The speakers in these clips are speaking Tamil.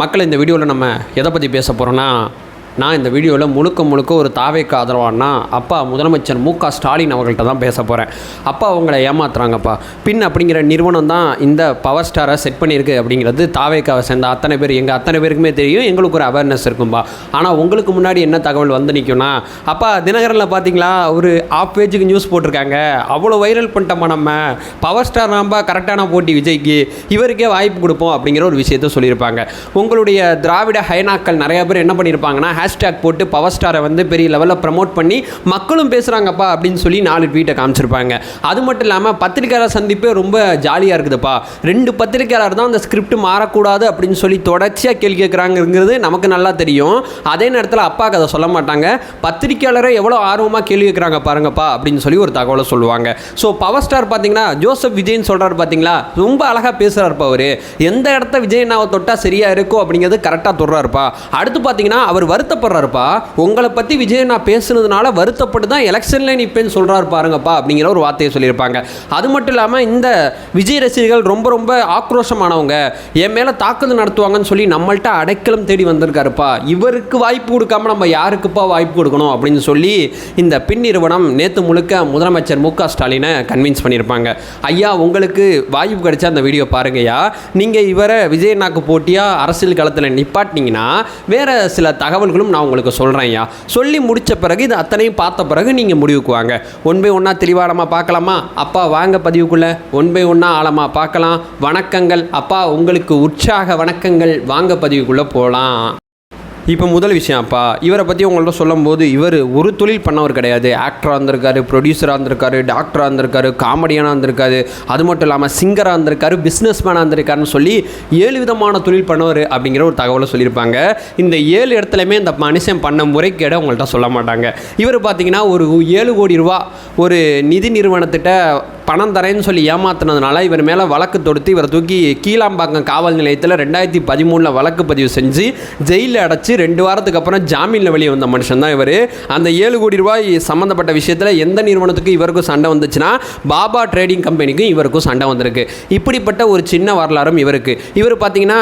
மக்கள் இந்த வீடியோவில் நம்ம எதை பற்றி பேச போகிறோன்னா நான் இந்த வீடியோவில் முழுக்க முழுக்க ஒரு தாவேக்கு ஆதரவானா? அப்பா முதலமைச்சர் மு க ஸ்டாலின் அவர்கள்ட்ட தான் பேச போகிறேன் அப்பா அவங்கள ஏமாத்துறாங்கப்பா. பின் அப்படிங்கிற நிறுவனம் தான் இந்த பவர் ஸ்டாரை செட் பண்ணியிருக்கு அப்படிங்கிறது தாவேக்காவை சேர்ந்த அத்தனை பேர் எங்கள் அத்தனை பேருக்குமே தெரியும். எங்களுக்கு ஒரு அவேர்னஸ் இருக்கும்பா. ஆனால் உங்களுக்கு முன்னாடி என்ன தகவல் வந்து நிற்கும்னா அப்பா தினகரனில் பார்த்தீங்களா ஒரு ஆஃப் பேஜுக்கு நியூஸ் போட்டிருக்காங்க. அவ்வளோ வைரல் பண்ணிட்டோமா நம்ம? பவர் ஸ்டார் நாம்பா கரெக்டான போட்டி விஜய்க்கு. இவருக்கே வாய்ப்பு கொடுப்போம் அப்படிங்கிற ஒரு விஷயத்த சொல்லியிருப்பாங்க. உங்களுடைய திராவிட ஹைனாக்கள் நிறைய பேர் என்ன பண்ணியிருப்பாங்கன்னா ஹேஷ்டேக் போட்டு பவர் ஸ்டாரை வந்து பெரிய லெவலில் ப்ரமோட் பண்ணி மக்களும் பேசுகிறாங்கப்பா அப்படின்னு சொல்லி நாலு ட்வீட்டை காமிச்சிருப்பாங்க. அது மட்டும் இல்லாமல் பத்திரிக்கையாளர் சந்திப்பே ரொம்ப ஜாலியாக இருக்குதுப்பா. ரெண்டு பத்திரிக்கையாளர் தான் அந்த ஸ்கிரிப்ட் மாறக்கூடாது அப்படின்னு சொல்லி தொடர்ச்சியாக கேள்வி கேட்குறாங்கிறது நமக்கு நல்லா தெரியும். அதே நேரத்தில் அப்பாவுக்கு அதை சொல்ல மாட்டாங்க. பத்திரிக்கையாளரை எவ்வளோ ஆர்வமாக கேள்வி கேட்குறாங்க பாருங்கப்பா அப்படின்னு சொல்லி ஒரு தகவலை சொல்லுவாங்க. ஸோ பவர் ஸ்டார் பார்த்தீங்கன்னா ஜோசப் விஜய்னு சொல்கிறாரு பார்த்தீங்களா? ரொம்ப அழகாக பேசுகிறாருப்பா அவர். எந்த இடத்த விஜய் அண்ணாவை தொட்டால் சரியாக இருக்கும் அப்படிங்கிறது கரெக்டாக தொடுறாருப்பா அடுத்து பார்த்தீங்கன்னா அவர் வருத்தப்படுறாருப்பா. உங்களை பற்றி விஜய் நான் பேசுனதுனால வருத்தப்பட்டு தான் எலெக்ஷனில் நிற்பேன்னு சொல்கிறாரு பாருங்கப்பா அப்படிங்கிற ஒரு வார்த்தையை சொல்லியிருப்பாங்க. அது மட்டும் இல்லாமல் இந்த விஜய் ரசிகர்கள் ரொம்ப ரொம்ப ஆக்ரோஷமானவங்க. என் மேலே தாக்குதல் நடத்துவாங்கன்னு சொல்லி நம்மள்ட்ட அடைக்கலம் தேடி வந்திருக்காருப்பா. இவருக்கு வாய்ப்பு கொடுக்காம நம்ம யாருக்குப்பா வாய்ப்பு கொடுக்கணும் அப்படின்னு சொல்லி இந்த பின் நிறுவனம் நேற்று முழுக்க முதலமைச்சர் மு க ஸ்டாலினை கன்வின்ஸ் பண்ணியிருப்பாங்க. ஐயா உங்களுக்கு வாய்ப்பு கிடைச்சா அந்த வீடியோ பாருங்கய்யா. நீங்கள் இவரை விஜயண்ணாக்கு போட்டியாக அரசியல் களத்தில் நிப்பாட்டினீங்கன்னா வேற சில தகவல்கள் விஷயங்களும் நான் உங்களுக்கு சொல்கிறேன் ஐயா. சொல்லி முடித்த பிறகு இது அத்தனையும் பார்த்த பிறகு நீங்கள் முடிவுக்கு வாங்க. ஒன் பை ஒன்றா தெளிவாளமாக பார்க்கலாமா? அப்பா வாங்க பதிவுக்குள்ளே. ஒன் பை ஒன்றா ஆழமாக பார்க்கலாம். வணக்கங்கள். அப்பா உங்களுக்கு உற்சாக வணக்கங்கள். வாங்க பதிவுக்குள்ளே போகலாம் இப்போ முதல் விஷயம் அப்பா இவரை பற்றி உங்கள்ட்ட சொல்லும்போது இவர் ஒரு தொழில் பண்ணவர் கிடையாது. ஆக்டராக இருந்திருக்காரு ப்ரொடியூசராக இருந்திருக்காரு டாக்டராக இருந்திருக்காரு காமெடியனாக இருந்திருக்காரு. அது மட்டும் இல்லாமல் சிங்கராக இருந்திருக்காரு பிஸ்னஸ் மேனாக இருந்திருக்காருன்னு சொல்லி ஏழு விதமான தொழில் பண்ணவர் அப்படிங்கிற ஒரு தகவலை சொல்லியிருப்பாங்க. இந்த ஏழு இடத்துலையுமே இந்த மனுஷன் பண்ண முறைகேட உங்கள்கிட்ட சொல்ல மாட்டாங்க. இவர் பார்த்தீங்கன்னா ஒரு ஏழு கோடி ரூபா ஒரு நிதி நிறுவனத்திட்ட பணம் தரேன்னு சொல்லி ஏமாத்தினதுனால இவர் மேலே வழக்கு தொடுத்து இவரை தூக்கி கீழாம்பாக்கம் காவல் நிலையத்தில் ரெண்டாயிரத்தி பதிமூணில் வழக்கு பதிவு செஞ்சு ஜெயிலில் அடைச்சி ரெண்டு வாரத்துக்கு அப்புறம் ஜாமீனில் வெளியே வந்த மனுஷன் தான் இவர். அந்த ஏழு கோடி ரூபாய் சம்மந்தப்பட்ட விஷயத்தில் எந்த நிறுவனத்துக்கும் இவருக்கும் சண்டை வந்துச்சுன்னா பாபா ட்ரேடிங் கம்பெனிக்கும் இவருக்கும் சண்டை வந்திருக்கு. இப்படிப்பட்ட ஒரு சின்ன வரலாறும் இவருக்கு. இவர் பார்த்தீங்கன்னா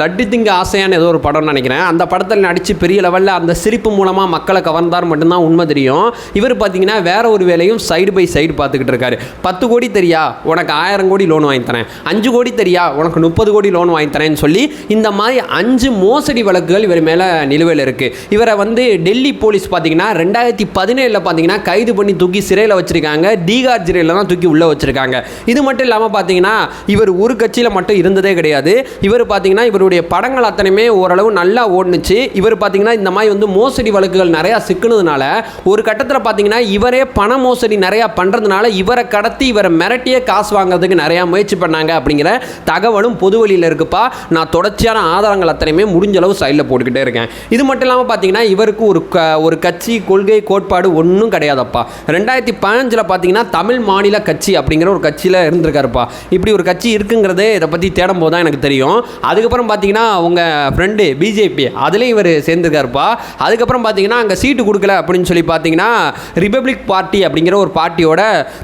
லட்டு திங்க ஆசையான ஏதோ ஒரு படம்னு நினைக்கிறேன். அந்த படத்தில் நடித்து பெரிய லெவலில் அந்த சிரிப்பு மூலமாக மக்களை கவர்ந்தார் மட்டும்தான் உண்மை தெரியும். இவர் பார்த்தீங்கன்னா வேற ஒரு வேலையும் சைடு பை சைடு பார்த்துக்கிட்டு இருக்காரு பத்து கோடி தெரியா? உனக்கு ஆயிரம் கோடி லோன் வாங்கி தரேன். அஞ்சு கோடி தெரியா? உனக்கு முப்பது கோடி லோன் வாங்கி தரேன்னு சொல்லி இந்த மாதிரி அஞ்சு மோசடி வழக்குகள் இவர் மேலே நிலுவையில் இருக்குது இவரை வந்து டெல்லி போலீஸ் பார்த்தீங்கன்னா ரெண்டாயிரத்தி பதினேழில் பார்த்தீங்கன்னா கைது பண்ணி தூக்கி சிறையில் வச்சுருக்காங்க. தீகார் சிறையில் தான் தூக்கி உள்ளே வச்சுருக்காங்க. இது மட்டும் இல்லாமல் பார்த்தீங்கன்னா இவர் ஒரு கட்சியில் மட்டும் இருந்ததே கிடையாது. இவர் பார்த்தீங்கன்னா இவருடைய படங்கள் அத்தனையுமே ஓரளவு நல்லா ஓடுனுச்சு. இவர் பார்த்தீங்கன்னா இந்த மாதிரி வந்து மோசடி வழக்குகள் நிறையா சிக்கினதுனால ஒரு கட்டத்தில் பார்த்தீங்கன்னா இவரே பண மோசடி நிறையா பண்ணுறதுனால இவரை கடத்தி இவரை மிரட்டியே காசு வாங்குறதுக்கு நிறையா முயற்சி பண்ணாங்க அப்படிங்கிற தகவலும் பொது வழியில் இருக்குப்பா. நான் தொடர்ச்சியான ஆதாரங்கள் அத்தனையுமே முடிஞ்ச அளவு சைடில் போட்டுக்கிட்டே இருக்கேன். இது மட்டும் இல்லாமல் பார்த்தீங்கன்னா இவருக்கு ஒரு க ஒரு கட்சி கொள்கை கோட்பாடு ஒன்றும் கிடையாதப்பா. ரெண்டாயிரத்தி பதினஞ்சில் பார்த்தீங்கன்னா தமிழ் மாநில கட்சி அப்படிங்கிற ஒரு கட்சியில் இருந்திருக்காருப்பா. இப்படி ஒரு கட்சி இருக்குங்கிறதே இதை பற்றி தேடும் போது தான் எனக்கு தெரியும். அதுக்கப்புறம் பார்த்தீங்கன்னா உங்கள் ஃப்ரெண்டு பிஜேபி அதுலேயும் இவர் சேர்ந்துருக்காருப்பா. அதுக்கப்புறம் பார்த்தீங்கன்னா அங்கே சீட்டு கொடுக்கல அப்படின்னு சொல்லி பார்த்தீங்கன்னா ரிபப்ளிக் பார்ட்டி அப்படிங்கிற ஒரு பார்ட்டியோட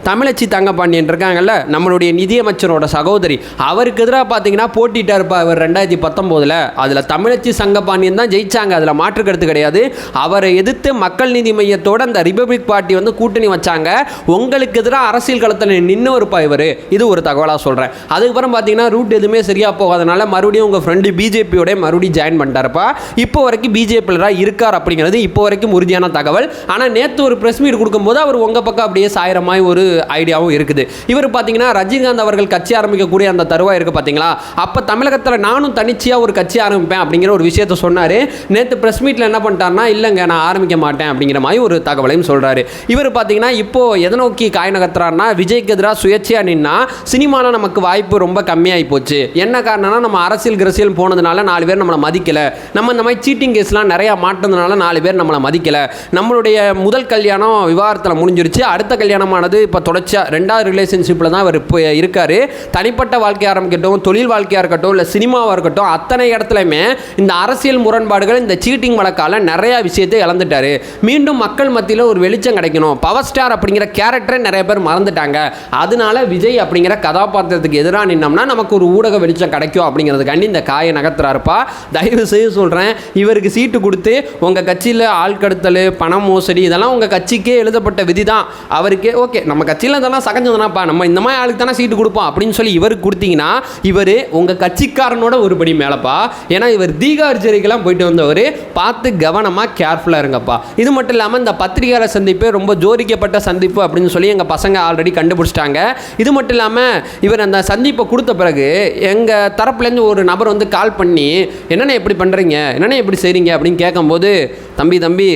தமிழச்சி தங்கப்பாண்டியன் இருக்காங்கல்ல நம்மளுடைய நிதியமைச்சரோட சகோதரி. அவருக்கு எதிராக பார்த்தீங்கன்னா போட்டிட்டாருப்பா இவர் ரெண்டாயிரத்தி பத்தொம்போதில். அதில் தமிழச்சி சங்கப்பாண்டியன் தான் ஜெயிச்சாங்க. அதில் மாற்று கருத்து கிடையாது. அவரை எதிர்த்து மக்கள் நீதி மையத்தோட அந்த ரிபப்ளிக் பார்ட்டி வந்து கூட்டணி வச்சாங்க. உங்களுக்கு எதிராக அரசியல் களத்தில் நின்று இருப்பா இவர். இது ஒரு தகவலாக சொல்கிறேன் அதுக்கப்புறம் பார்த்தீங்கன்னா ரூட் எதுவுமே சரியாக போகாதனால மறுபடியும் உங்கள் ஃப்ரெண்டு பிஜேபியோட மறுபடியும் ஜாயின் பண்ணிட்டாருப்பா. இப்போ வரைக்கும் பிஜேபியில் இருக்கார் அப்படிங்கிறது இப்போ வரைக்கும் உறுதியான தகவல். ஆனால் நேற்று ஒரு ப்ரெஸ் மீட் கொடுக்கும்போது அவர் உங்கள் பக்கம் அப்படியே சாயிரமாய் ஒரு ஐடியாவும் இருக்குது. இவர் பார்த்தீங்கன்னா ரஜினிகாந்த் அவர்கள் கட்சி ஆரம்பிக்கக்கூடிய அந்த தருவாய் இருக்குது பார்த்தீங்களா அப்போ தமிழகத்தில் நானும் தனிச்சையாக ஒரு கட்சி ஆரம்பிப்பேன் அப்படிங்கிற ஒரு விஷயத்த சொன்னார். நேற்று ப்ரெஸ் மீட்டில் என்ன பண்ணிட்டாருன்னா இல்லைங்க நான் ஆரம்பிக்க மாட்டேன் அப்படிங்கிற மாதிரி ஒரு தகவலையும் சொல்கிறாரு இவர் பார்த்தீங்கன்னா இப்போ எதை நோக்கி காய் நகர்த்துறாருன்னா விஜய்க்கு எதிராக சுயேட்சையாக நின்னா சினிமாவில் நமக்கு வாய்ப்பு ரொம்ப கம்மியாகி போச்சு. என்ன காரணம்னா நம்ம அரசியல் கிரசியல் போனதுனால நாலு பேர் நம்மளை மதிக்கலை. நம்ம இந்த மாதிரி சீட்டிங் கேஸ்லாம் நிறையா மாட்டினதுனால நாலு பேர் நம்மளை மதிக்கலை. நம்மளுடைய முதல் கல்யாணம் விவாகரத்தில் முடிஞ்சிருச்சு. அடுத்த கல்யாணமானது இப்போ இப்போ தொடர்ச்சியாக ரெண்டாவது ரிலேஷன்ஷிப்பில் தான் அவர் இப்போ இருக்கார். தனிப்பட்ட வாழ்க்கையாக ஆரம்பிக்கட்டும் தொழில் வாழ்க்கையாக இருக்கட்டும் இல்லை சினிமாவாக இருக்கட்டும் அத்தனை இடத்துலையுமே இந்த அரசியல் முரண்பாடுகள் இந்த சீட்டிங் வழக்கால் நிறையா விஷயத்தை இழந்துட்டாரு. மீண்டும் மக்கள் மத்தியில் ஒரு வெளிச்சம் கிடைக்கணும். பவர் ஸ்டார் அப்படிங்கிற கேரக்டரை நிறைய பேர் மறந்துட்டாங்க. அதனால விஜய் அப்படிங்கிற கதாபாத்திரத்துக்கு எதிராக நின்னோம்னா நமக்கு ஒரு ஊடக வெளிச்சம் கிடைக்கும் அப்படிங்கிறதுக்காண்டி இந்த காயை நகர்த்துறாருப்பா. தயவு செய்து சொல்கிறேன் இவருக்கு சீட்டு கொடுத்து உங்கள் கட்சியில் ஆள் கடத்தல் பணம் மோசடி இதெல்லாம் உங்கள் கட்சிக்கே எழுதப்பட்ட விதி தான் அவருக்கே ஓகே நமக்கு கட்சியில் இதெல்லாம் சகஞ்சதுனாப்பா நம்ம இந்த மாதிரி ஆளுக்கு தானே சீட்டு கொடுப்போம் அப்படின்னு சொல்லி இவருக்கு கொடுத்தீங்கன்னா இவர் உங்கள் கட்சிக்காரனோட ஒரு படி மேலப்பா. ஏன்னா இவர் தீகார்ஜரிக்கெல்லாம் போயிட்டு வந்தவர். பார்த்து கவனமாக கேர்ஃபுல்லாக இருங்கப்பா. இது மட்டும் இல்லாமல் இந்த பத்திரிகையாளர் சந்திப்பு ரொம்ப ஜோதிக்கப்பட்ட சந்திப்பு அப்படின்னு சொல்லி எங்கள் பசங்க ஆல்ரெடி கண்டுபிடிச்சிட்டாங்க. இது மட்டும் இல்லாமல் இவர் அந்த சந்திப்பை கொடுத்த பிறகு எங்கள் தரப்புலேருந்து ஒரு நபர் வந்து கால் பண்ணி என்னென்ன எப்படி பண்ணுறீங்க என்னென்ன எப்படி செய்கிறீங்க அப்படின்னு கேட்கும்போது தம்பி தம்பி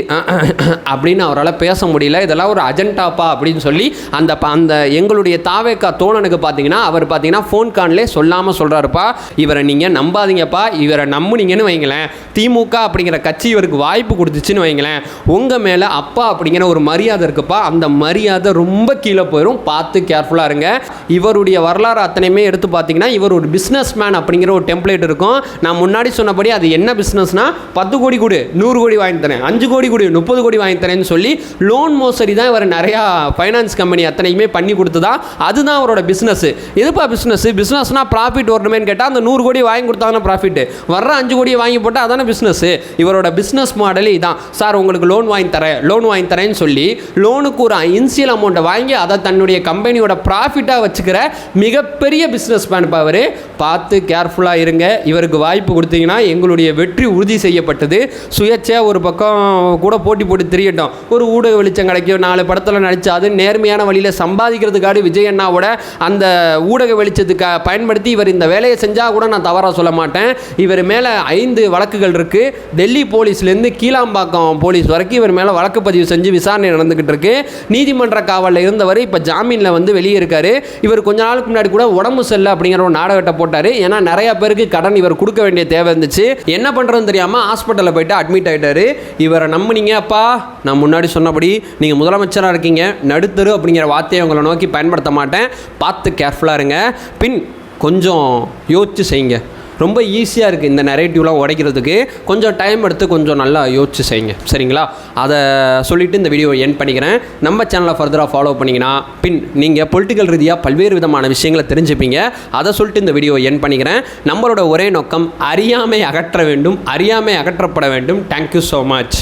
அப்படின்னு அவரால் பேச முடியல. இதெல்லாம் ஒரு அஜெண்டாப்பா அப்படின்னு சொல்லி அந்த அந்த அந்த எங்களுடைய தாவேக்கா தோழனுக்கு பார்த்தீங்கன்னா அவர் பார்த்தீங்கன்னா ஃபோன் கான்லே சொல்லாமல் சொல்கிறாருப்பா இவரை நீங்கள் நம்பாதீங்கப்பா. இவரை நம்புனீங்கன்னு வைங்களேன். திமுக அப்படிங்கிற கட்சி இவருக்கு வாய்ப்பு கொடுத்துச்சுன்னு வைங்களேன். உங்கள் மேலே அப்பா அப்படிங்கிற ஒரு மரியாதை இருக்குப்பா. அந்த மரியாதை ரொம்ப கீழே போயிடும் பார்த்து கேர்ஃபுல்லாக இருங்க. இவருடைய வரலாறு அத்தனையுமே எடுத்து பார்த்தீங்கன்னா இவர் ஒரு பிஸ்னஸ் மேன் அப்படிங்கிற ஒரு டெம்ப்ளேட் இருக்கும். நான் முன்னாடி சொன்னபடி அது என்ன பிஸ்னஸ்னா பத்து கோடி கொடு நூறு கோடி வாங்கி தரேன். அஞ்சு கோடி கொடு முப்பது கோடி வாங்கி தரேன்னு சொல்லி லோன் மோசடி தான் இவர் நிறையா ஃபைனான்ஸ் கம்பெனி அத்தனையுமே பண்ணி கொடுத்ததா? அதுதான் அவரோட பிஸ்னஸ் எதுப்பா பிஸ்னஸ் பிஸ்னஸ்னால் ப்ராஃபிட் வரணுமேன்னு கேட்டால் அந்த நூறு கோடி வாங்கி கொடுத்தாங்கன்னா ப்ராஃபிட் வர்ற அஞ்சு கோடியை வாங்கி போட்டால் அதான பிஸ்னஸ் இவரோட பிஸ்னஸ் மாடலே இதான். சார் உங்களுக்கு லோன் வாங்கி தரேன் லோன் வாங்கி தரேன்னு சொல்லி லோனுக்கு ஒரு இன்சியல் அமௌண்ட்டை வாங்கி அதை தன்னுடைய கம்பெனியோட ப்ராஃபிட்டாக வச்சுக்கிற மிகப்பெரிய பிஸ்னஸ் மேன் அவர். பார்த்து கேர்ஃபுல்லாக இருங்க. இவருக்கு வாய்ப்பு கொடுத்தீங்கன்னா எங்களுடைய வெற்றி உறுதி செய்யப்பட்டது. சுயேட்சையாக ஒரு பக்கம் கூட போட்டி போட்டு தெரியட்டும். ஒரு ஊடக வெளிச்சம் கிடைக்கும் நாலு படத்தில் நடிச்சா அது நேர்மையான வழியில் சம்பாதிக்கிறதுக்காக விஜய் அண்ணாவோட அந்த ஊடக வெளிச்சத்துக்காக பயன்படுத்தி இவர் இந்த வேலையை செஞ்சால் கூட நான் தவறாக சொல்ல மாட்டேன். இவர் மேலே ஐந்து வழக்குகள் இருக்குது டெல்லி போலீஸ்லேருந்து கீழாம்பாக்கம் போலீஸ் வரைக்கும் இவர் மேலே வழக்கு பதிவு செஞ்சு விசாரணை நடந்துக்கிட்டு இருக்கு. நீதிமன்ற காவலில் இருந்தவர் இப்போ ஜாமீனில் வந்து வெளியே இருக்காரு இவர் கொஞ்ச நாளுக்கு முன்னாடி கூட உடம்பு செல்ல அப்படிங்கிற ஒரு நாடகத்தை போட்டார். ஏன்னா நிறைய பேருக்கு கடன் இவர் கொடுக்க வேண்டிய தேவை இருந்துச்சு. என்ன பண்ணுறதுன்னு தெரியாமல் ஹாஸ்பிட்டலில் போயிட்டு அட்மிட் ஆகிட்டார் இவரை நம்பினீங்க அப்பா. நான் முன்னாடி சொன்னபடி நீங்கள் முதலமைச்சராக இருக்கீங்க. நடுத்தரு அப்படிங்கிற வார்த்தையை உங்களை நோக்கி பயன்படுத்த மாட்டேன். பார்த்து கேர்ஃபுல்லாக இருங்க. பின் கொஞ்சம் யோசிச்சு செய்யுங்க. ரொம்ப ஈஸியாக இருக்குது இந்த நெரேட்டிவ்லாம் உடைக்கிறதுக்கு. கொஞ்சம் டைம் எடுத்து கொஞ்சம் நல்லா யோசிச்சு செய்யுங்க. சரிங்களா? அதை சொல்லிவிட்டு இந்த வீடியோ என் பண்ணிக்கிறேன். நம்ம சேனலை ஃபர்தராக ஃபாலோ பண்ணிங்கன்னா பின் நீங்கள் பொலிட்டிக்கல் ரீதியாக பல்வேறு விதமான விஷயங்களை தெரிஞ்சுப்பீங்க. அதை சொல்லிட்டு இந்த வீடியோ என் பண்ணிக்கிறேன். நம்மளோட ஒரே நோக்கம் அறியாமை அகற்ற வேண்டும். அறியாமை அகற்றப்பட வேண்டும். Thank you so much